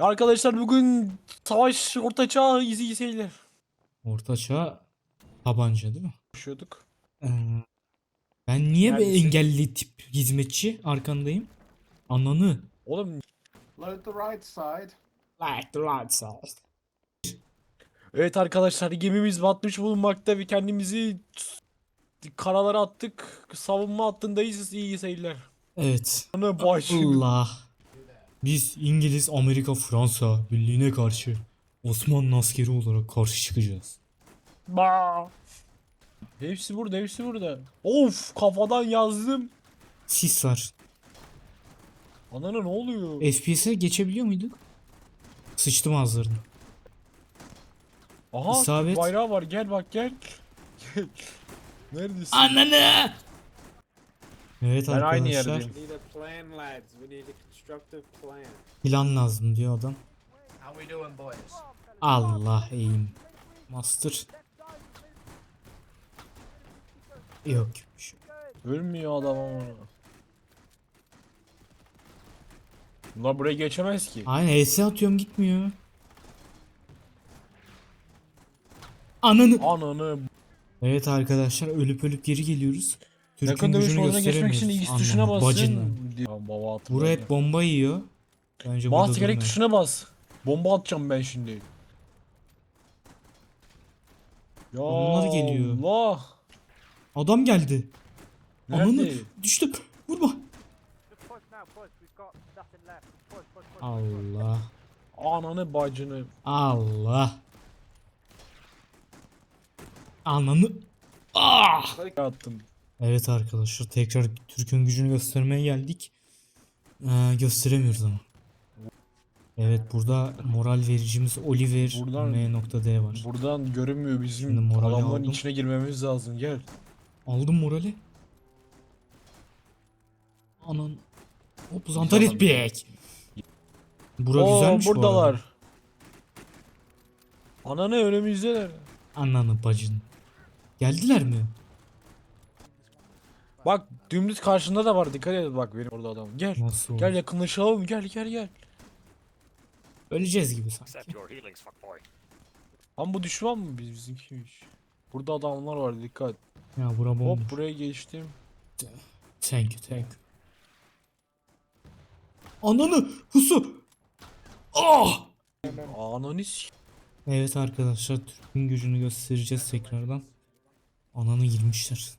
Arkadaşlar bugün savaş ortaçağ izi seyirler. Ortaçağ tabanca değil mi? Konuşuyorduk. Ee, ben niye bir Neredesin? engelli tip hizmetçi arkandayım? Ananı. Oğlum Load the right side. Like the right side. evet arkadaşlar gemimiz batmış bulunmakta ve kendimizi karalara attık. Savunma hattındayız. İyi seyirler. Evet. Ana baş. Allah. Biz İngiliz, Amerika, Fransa birliğine karşı Osmanlı askeri olarak karşı çıkacağız. Ba. Hepsi burada, hepsi burada. Of kafadan yazdım. Sis var. Anana ne oluyor? FPS'e geçebiliyor muyduk? Sıçtım ağızlarına. Aha İsabet. bayrağı var. Gel bak gel. Gel. Neredesin? Ananı! Evet Ben aynı arkadaşlar. yerdeyim. Plan, lazım diyor adam. Allah eğim. Master. Yok. şu- Ölmüyor adam ama. Bunlar buraya geçemez ki. Aynen ES atıyorum gitmiyor. Ananı. Ananı. Evet arkadaşlar ölüp ölüp geri geliyoruz. Türk'ün Yakın dövüş gücünü moduna geçmek için gösteremiyoruz. X tuşuna bacını. basın. diyor. Baba atın. Bura hep bomba yiyor. Bence Bas burada gerek tuşuna bas. Bomba atacağım ben şimdi. Ya Onlar geliyor. Allah. Adam geldi. Ananı Nerede? düştüm. Vurma. Just push now, push. We've got nothing left. Push, push, push. Allah. Ananı bacını. Allah. Ananı. Ah! Attım. Evet arkadaşlar tekrar Türk'ün gücünü göstermeye geldik. Ee, gösteremiyoruz ama. Evet burada moral vericimiz Oliver Buradan- M.D var. Buradan görünmüyor bizim adamların aldım. içine girmemiz lazım. Gel. Aldım morali. Anan. Hop Zantaret Bek. Bura Oo, güzelmiş bu buradalar. arada. Ananı önümüzdeler. Ananı bacın. Geldiler mi? Bak dümdüz karşında da var. Dikkat et bak benim orada adam. Gel. Nasıl Gel yakınlaşalım. Gel gel gel. Öleceğiz gibi sanki. Ama bu düşman mı biz bizimkiymiş. Burada adamlar var dikkat. Ya bura bomba. Hop buraya geçtim. Thank you thank you. Ananı husu. Ah! Ananı s- Evet arkadaşlar Türk'ün gücünü göstereceğiz tekrardan. Ananı girmişler.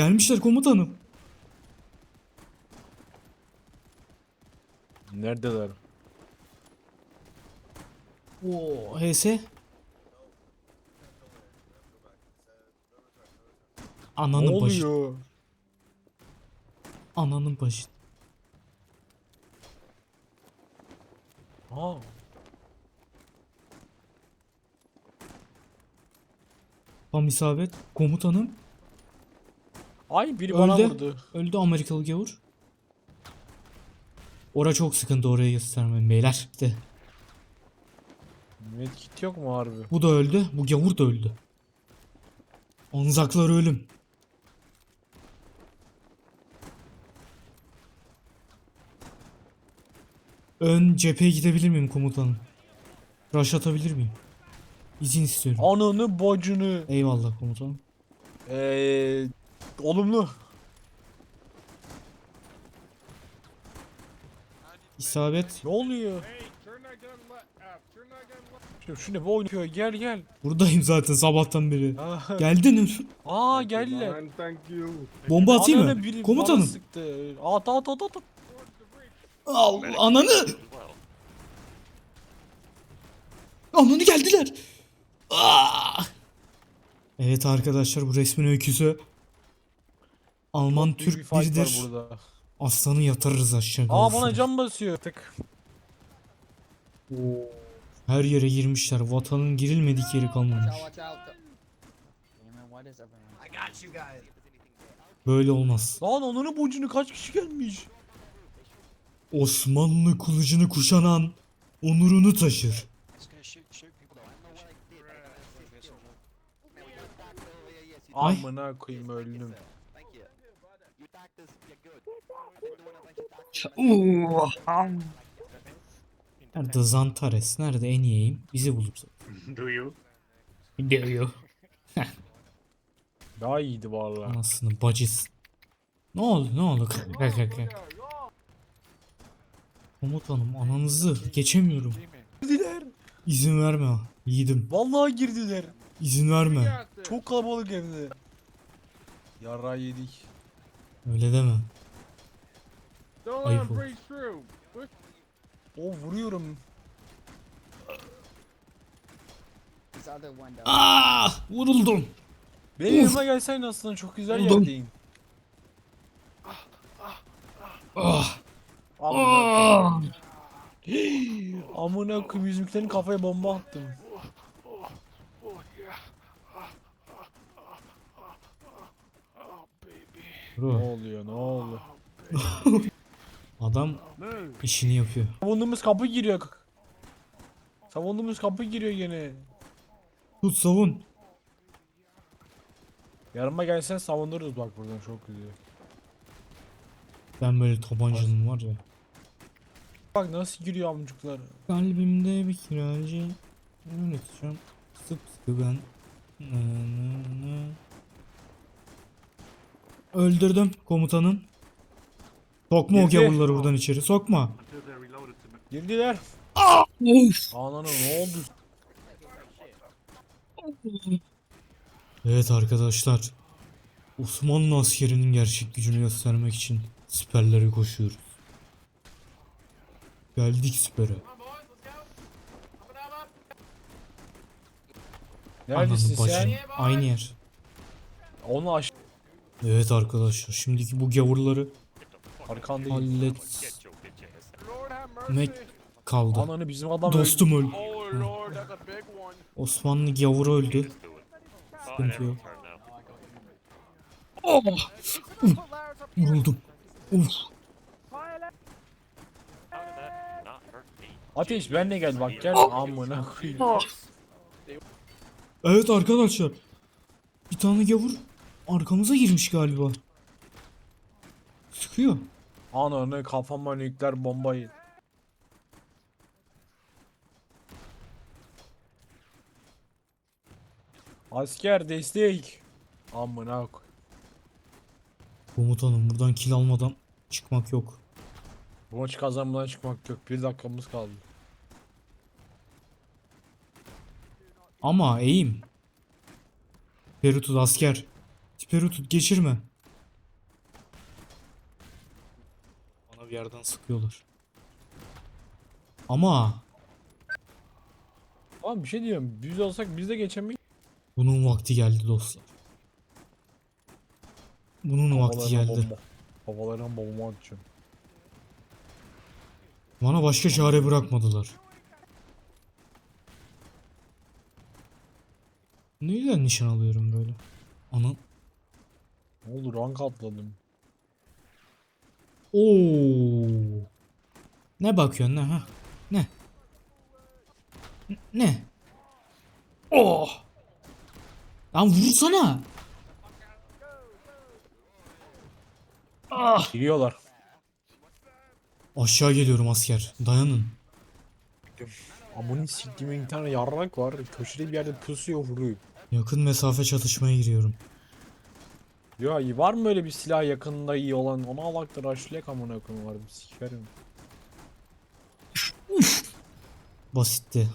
Gelmişler komutanım. Neredeler? Oo HS. Ne Ananın başı. oluyor? Ananın başı. Ha. Tam isabet. Komutanım. Ay biri bana Öldü. vurdu. Öldü Amerikalı gavur. Ora çok sıkıntı oraya göstermeyin beyler. İşte Medkit yok mu harbi? bu da öldü. Bu gavur da öldü. Anzaklar ölüm. Ön cepheye gidebilir miyim komutanım? Rush atabilir miyim? İzin istiyorum. Ananı bacını. Eyvallah komutanım. Eee olumlu. İsabet. Ne oluyor? Left. Şu, ne bu oynuyor? Gel gel. Buradayım zaten sabahtan beri. Geldin. Aa geldiler. Bomba atayım mı? biri Komutanım. sıktı. At at at at. Al, ananı. Ananı geldiler. Aa! Evet arkadaşlar bu resmin öyküsü. Alman bir Türk fight var biridir. burada. Aslanı yatırırız aşağı. Aa bana can basıyor. Tık. Her yere girmişler. Vatanın girilmedik yeri kalmamış. Böyle olmaz. Lan onun bucunu kaç kişi gelmiş? Osmanlı kılıcını kuşanan onurunu taşır. Ay. Amına koyayım öldüm. Doctors. Nerede Zantares? Nerede en iyi aim? Bizi bulur. Do you? Diyor. Daha iyiydi valla. Anasını bacıs. Ne oldu ne oldu? Kalk kalk kalk. Komutanım ananızı geçemiyorum. Girdiler. İzin verme. Yiğidim. Vallahi girdiler. İzin verme. Çok kalabalık hem de. Yara yedik. Öyle deme. Ayıp oldu. O vuruyorum. Aa, vuruldum. Benim yanıma gelseydin aslında çok güzel Buldum. yerdeyin. Ah, Amına ah. Amına koyayım yüzümkilerin kafaya bomba attım. Ne Bro, oluyor ne oluyor? adam işini yapıyor. Savunduğumuz kapı giriyor. Savunduğumuz kapı giriyor gene. Tut savun. Yarıma gelsen savundururuz bak buradan çok güzel. Ben böyle tabancanım var ya. Bak nasıl giriyor amcuklar. Kalbimde bir kiracı. Unutacağım. Sıpsıkı ben. Nı nı nı. Öldürdüm komutanım. Sokma o Girdi. gavurları buradan içeri. Sokma. Girdiler. Of. Ananı ne oldu? Evet arkadaşlar. Osmanlı askerinin gerçek gücünü göstermek için siperlere koşuyoruz. Geldik sipere. Neredesin Ananı sen? Aynı yer. Onu aş Evet arkadaşlar şimdiki bu gavurları arkandayım. halletmek kaldı. Ananı bizim adam Dostum öl. Oh. Osmanlı gavuru öldü. Sıkıntı yok. Oh! Uf! Vuruldum. Uf. Ateş benle gel bak gel. Amına koyayım. Evet arkadaşlar. Bir tane gavur arkamıza girmiş galiba. Sıkıyor. Ananı kafama nükleer bombayı. Asker destek. Amına koy. Komutanım buradan kill almadan çıkmak yok. Bu maçı kazanmadan çıkmak yok. Bir dakikamız kaldı. Ama eğim. Tut asker. Tiperi tut geçirme. Bana bir yerden sıkıyorlar. Ama Abi bir şey diyorum. Biz olsak biz de geçemeyiz. bunun vakti geldi dostlar. Bunun vakti Havalarına geldi. bomba. Havalarına bomba atacağım. Bana başka çare bırakmadılar. Neyden nişan alıyorum böyle? Ana. Ne oldu rank atladım. Oo. Ne bakıyorsun ne ha? Ne? Ne? Oh. Lan vursana. Ah. Giriyorlar. Aşağı geliyorum asker. Dayanın. Amını siktiğimin bir tane yarrak var. Köşede bir yerde pusuyor vuruyor. Yakın mesafe çatışmaya giriyorum. Ya iyi var mı öyle bir silah yakında iyi olan? Ona alaktır aşlek amına koyayım var bir sikerim. Basitti.